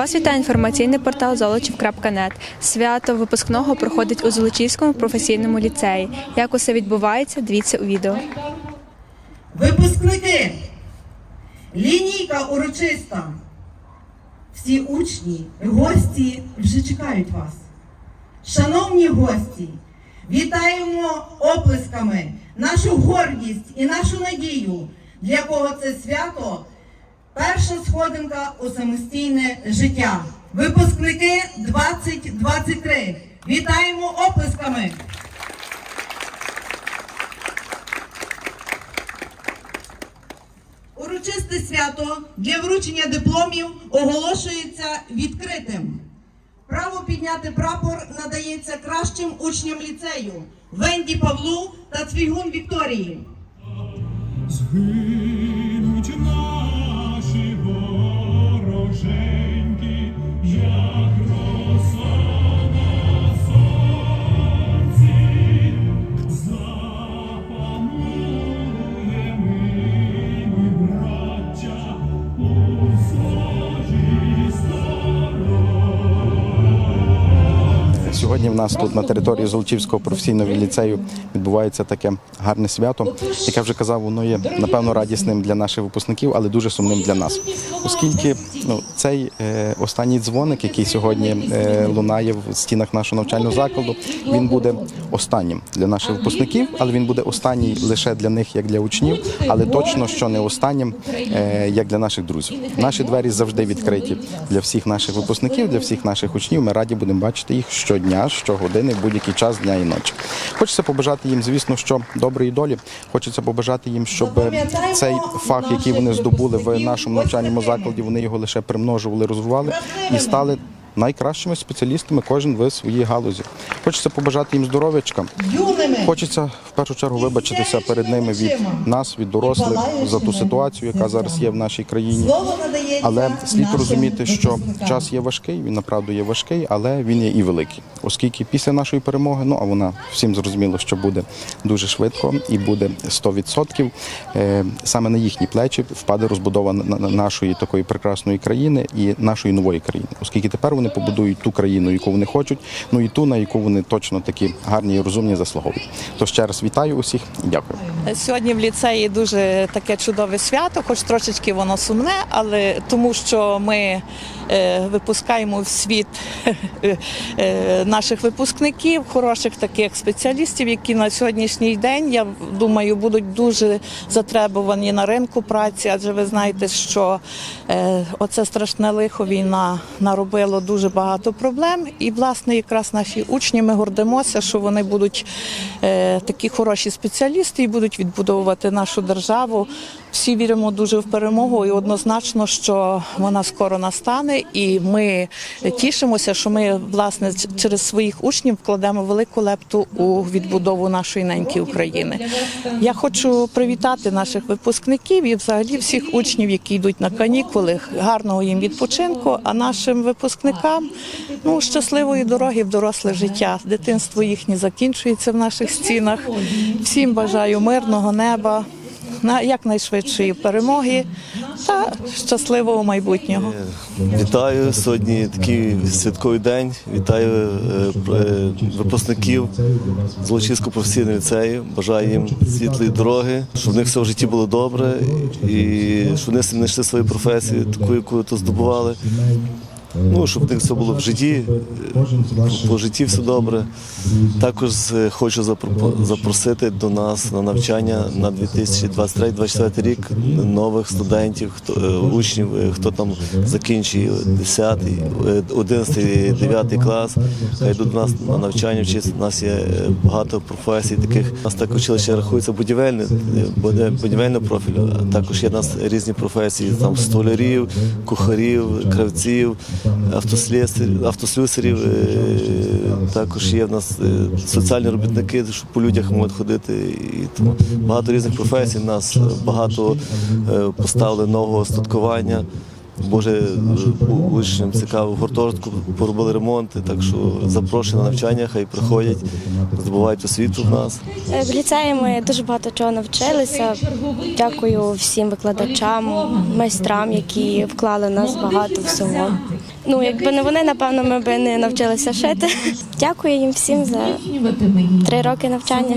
Вас вітає інформаційний портал Золочів.нет. Свято випускного проходить у Золочівському професійному ліцеї. Як усе відбувається, дивіться у відео. Випускники, лінійка урочиста. Всі учні, гості вже чекають вас. Шановні гості, вітаємо оплесками нашу гордість і нашу надію, для кого це свято перша сходинка у самостійне життя. Випускники 2023. Вітаємо оплесками! Урочисте свято для вручення дипломів оголошується відкритим. Право підняти прапор надається кращим учням ліцею Венді Павлу та Цвігун Вікторії. Згинуть Сьогодні в нас тут на території Золочівського професійного ліцею відбувається таке гарне свято, яке вже казав, воно є напевно радісним для наших випускників, але дуже сумним для нас. Оскільки ну, цей е, останній дзвоник, який сьогодні е, лунає в стінах нашого навчального закладу, він буде останнім для наших випускників, але він буде останній лише для них, як для учнів, але точно що не останнім, е, як для наших друзів. Наші двері завжди відкриті для всіх наших випускників, для всіх наших учнів. Ми раді будемо бачити їх щодня, щогодини, будь-який час дня і ночі. Хочеться побажати їм, звісно, що доброї долі. Хочеться побажати їм, щоб цей фах, який вони здобули в нашому навчальному закладі, вони його лише примножували, розвивали і стали. Найкращими спеціалістами кожен в своїй галузі. Хочеться побажати їм здоров'ячка. Хочеться в першу чергу вибачитися перед ними від нас, від дорослих, за ту ситуацію, яка зараз є в нашій країні. Але слід розуміти, що час є важкий, він направду є важкий, але він є і великий. Оскільки після нашої перемоги, ну а вона всім зрозуміло, що буде дуже швидко і буде 100%, е, саме на їхні плечі впаде розбудова на- на- нашої такої прекрасної країни і нашої нової країни, оскільки тепер вони побудують ту країну, яку вони хочуть, ну і ту, на яку вони точно такі гарні і розумні заслуговують. Тож ще раз вітаю усіх і дякую. Сьогодні в ліцеї дуже таке чудове свято, хоч трошечки воно сумне, але тому що ми випускаємо в світ е, наших випускників, хороших таких спеціалістів, які на сьогоднішній день, я думаю, будуть дуже затребувані на ринку праці, адже ви знаєте, що е, оце страшне лихо війна наробило дуже багато проблем. І, власне, якраз наші учні ми гордимося, що вони будуть е, такі хороші спеціалісти і будуть відбудовувати нашу державу. Всі віримо дуже в перемогу, і однозначно, що вона скоро настане. І ми тішимося, що ми власне через своїх учнів вкладемо велику лепту у відбудову нашої неньки України. Я хочу привітати наших випускників і взагалі всіх учнів, які йдуть на канікули. Гарного їм відпочинку. А нашим випускникам ну щасливої дороги в доросле життя. Дитинство їхнє закінчується в наших стінах. Всім бажаю мирного неба, на якнайшвидшої перемоги та щасливого майбутнього. Вітаю сьогодні такий святковий день. Вітаю е, е, випускників Золочівського професійного ліцею. Бажаю їм світлої дороги, щоб в них все в житті було добре і щоб вони знайшли свою професію, таку, яку то здобували. Ну, щоб в них все було в житті, по житті все добре. Також е, хочу запро- запросити до нас на навчання на 2023-2024 рік нових студентів, хто е, учнів, е, хто там закінчує 10, е, 11, 9 клас. Хай йдуть до нас на навчання вчитися. У нас є багато професій таких. У нас так училище рахується будівельне, е, буде- профілю. Також є в нас різні професії, там столярів, кухарів, кравців, автослесарів, автослюсарів. е, Також є в нас е, соціальні робітники, що по людях можуть ходити. І тому багато різних професій. У нас багато е, поставили Боже учням цікаво. В гуртожитку поробили ремонти, так що запрошую на навчання, хай приходять, здобувають освіту в нас. Е, В ліцеї ми дуже багато чого навчилися. Дякую всім викладачам, майстрам, які вклали в нас багато всього. Ну, якби не вони, напевно, ми б не навчилися шити. Дякую їм всім за три роки навчання.